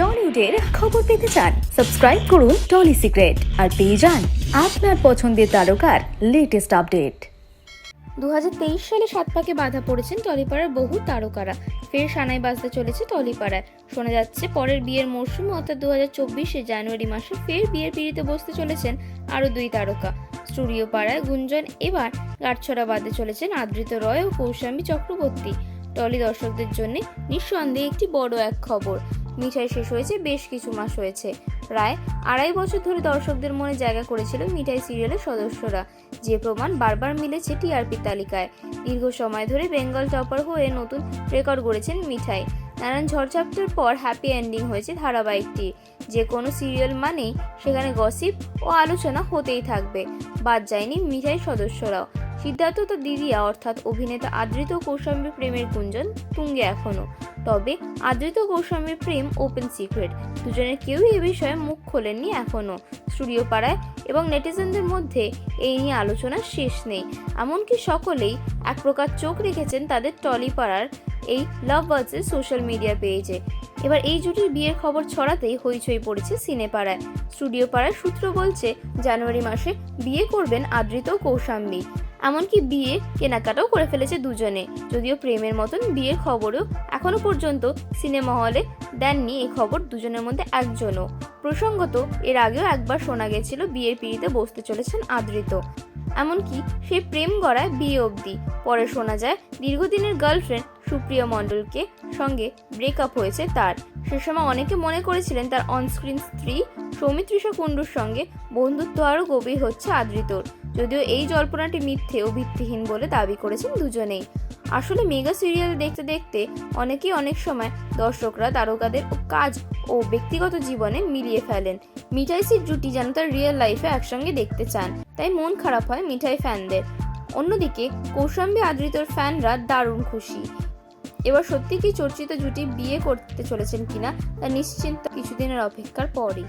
টলিউডের খবর পেতে চান সাবস্ক্রাইব করুন টলি সিক্রেট আর পেয়ে যান আপনার পছন্দের তারকার লেটেস্ট আপডেট দু হাজার তেইশ সালে সাত পাকে বাধা পড়েছেন টলিপাড়ার বহু তারকারা। ফের সানাই বাজতে চলেছে টলিপাড়ায়। শোনা যাচ্ছে, পরের বিয়ের মরশুমে, অর্থাৎ দু হাজার জানুয়ারি মাসে ফের বিয়ের পিড়িতে বসতে চলেছেন আরও দুই তারকা। স্টুডিও পাড়ায় গুঞ্জন, এবার গাঁটছড়া বাঁধতে চলেছেন আদৃত রয় ও কৌশাম্বী চক্রবর্তী। টলি দর্শকদের জন্য নিঃসন্দেহে একটি বড় এক খবর। মিঠাই শেষ হয়েছে, বেশ কিছু মাস হয়েছে। প্রায় আড়াই বছর ধরে দর্শকদের মনে জায়গা করেছিল মিঠাই সিরিয়ালের সদস্যরা। যে প্রমাণ বারবার মিলেছে টিআরপি তালিকায়। দীর্ঘ সময় ধরে বেঙ্গল টপার হয়ে নতুন রেকর্ড গড়েছেন মিঠাই। নানান ঝড়ঝাপটার পর হ্যাপি এন্ডিং হয়েছে ধারাবাহিকটি। যে কোনো সিরিয়াল মানেই সেখানে গসিপ ও আলোচনা হতেই থাকবে। বাদ যায়নি মিঠাই সদস্যরাও। সিদ্ধার্থ তো দিদিয়া, অর্থাৎ অভিনেতা আদৃত কৌশাম্বী প্রেমের গুঞ্জন তুঙ্গে এখনও তবে আদৃত কৌশাম্বীর প্রেম ওপেন সিক্রেট দুজনের কেউই এ বিষয়ে মুখ খোলেননি এখনও স্টুডিও পাড়ায় এবং নেটিজেনদের মধ্যে এই নিয়ে আলোচনার শেষ নেই। এমনকি সকলেই এক প্রকার চোখ রেখেছেন তাদের টলি পাড়ার এই লাভ বার্ডসের সোশ্যাল মিডিয়া পেজে এবার এই জুটির বিয়ের খবর ছড়াতেই হইচই পড়েছে সিনেপাড়ায় স্টুডিও পাড়ার সূত্র বলছে, জানুয়ারি মাসে বিয়ে করবেন আদৃত কৌশাম্বী এমনকি বিয়ে কেনাকাটাও করে ফেলেছে দুজনে। যদিও প্রেমের মতন বিয়ের খবরও এখনও পর্যন্ত সিনেমা হলে দেননি এই খবর দুজনের মধ্যে একজনও। প্রসঙ্গত, এর আগেও একবার শোনা গেছিল বিয়ের পিড়িতে বসতে চলেছেন আদৃত। এমনকি সে প্রেম গড়ায় বিয়ে অবধি। পরে শোনা যায়, দীর্ঘদিনের গার্লফ্রেন্ড সুপ্রিয়া মণ্ডলকে সঙ্গে ব্রেকআপ হয়েছে তার। সে সময় অনেকে মনে করেছিলেন তার অনস্ক্রিন স্ত্রী সৌমিত্রিষা কুণ্ডুর সঙ্গে বন্ধুত্ব আরও গভীর হচ্ছে আদৃতর যদিও এই জল্পনাটি মিথ্যে ও ভিত্তিহীন বলে দাবি করেছেন দুজনেই। আসলে মেগা সিরিয়াল দেখতে দেখতে অনেকেই অনেক সময় দর্শকরা তারকাদের কাজ ও ব্যক্তিগত জীবনে মিলিয়ে ফেলেন। মিঠাইসির জুটি যেন তার রিয়েল লাইফে একসঙ্গে দেখতে চান, তাই মন খারাপ হয় মিঠাই ফ্যানদের অন্যদিকে কৌশাম্বী আদৃতর ফ্যানরা দারুণ খুশি। এবার সত্যি কি চর্চিত জুটি বিয়ে করতে চলেছেন কিনা তা নিশ্চিন্ত কিছুদিনের অপেক্ষার পরই।